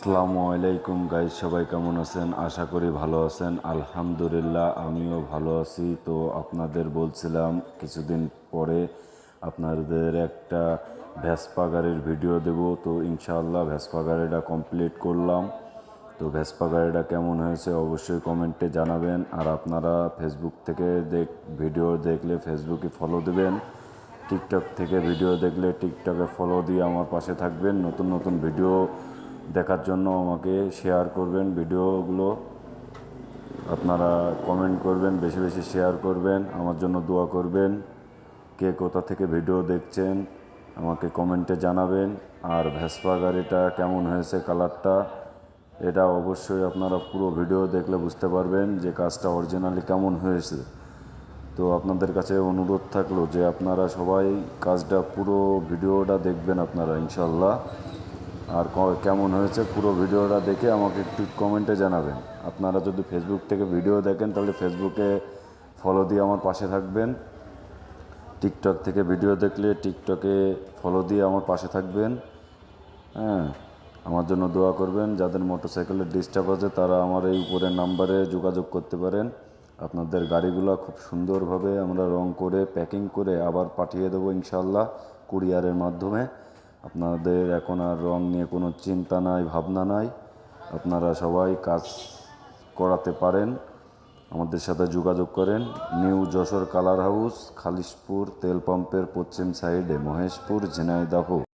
আসসালামু আলাইকুম গাইজ, সবাই কেমন আছেন? আশা করি ভালো আছেন। আলহামদুলিল্লাহ, আমিও ভালো আছি। তো আপনাদের বলছিলাম, কিছুদিন পরে আপনাদের একটা ভেসপা গাড়ির ভিডিও দেব। তো ইনশাআল্লাহ ভেসপা গাড়িটা কমপ্লিট করলাম। তো ভেসপা গাড়িটা কেমন হয়েছে অবশ্যই কমেন্টে জানাবেন। আর আপনারা ফেসবুক থেকে দেখ, ভিডিও দেখলে ফেসবুকে ফলো দেবেন। টিকটক থেকে ভিডিও দেখলে টিকটকে ফলো দিয়ে আমার পাশে থাকবেন। নতুন নতুন ভিডিও দেখার জন্য আমাকে শেয়ার করবেন ভিডিওগুলো। আপনারা কমেন্ট করবেন, বেশি বেশি শেয়ার করবেন, আমার জন্য দোয়া করবেন। কে কোথা থেকে ভিডিও দেখছেন, আমাকে কমেন্টে জানাবেন। আর ভেসপা গাড়িটা কেমন হয়েছে কালারটা এটা অবশ্যই আপনারা পুরো ভিডিও দেখলে বুঝতে পারবেন যে কাজটা অরিজিনালি কেমন হয়েছে। তো আপনাদের কাছে অনুরোধ থাকল যে আপনারা সবাই কাজটা পুরো ভিডিওটা দেখবেন আপনারা ইনশাল্লাহ আর কেমন হয়েছে পুরো ভিডিওটা দেখে আমাকে একটু কমেন্টে জানাবেন। আপনারা যদি ফেসবুক থেকে ভিডিও দেখেন, তাহলে ফেসবুকে ফলো দিয়ে আমার পাশে থাকবেন। টিকটক থেকে ভিডিও দেখলে টিকটকে ফলো দিয়ে আমার পাশে থাকবেন। হ্যাঁ আমার জন্য দোয়া করবেন, যাদের মোটরসাইকেলের ডিস্টার্ব আছে, তারা আমার এই উপরের নাম্বারে যোগাযোগ করতে পারেন। আপনাদের গাড়িগুলো খুব সুন্দরভাবে আমরা রং করে প্যাকিং করে আবার পাঠিয়ে দেবো ইনশাল্লাহ কুরিয়ারের মাধ্যমে। আপনাদের এখন আর রং নিয়ে কোনো চিন্তা নাই, ভাবনা নাই। আপনারা সবাই কাজ করাতে পারেন, আমাদের সাথে যোগাযোগ করেন। New Jessore colour house, Khalishpur তেল পাম্পের পশ্চিম সাইডে মহেশপুর, ঝিনাইদহ।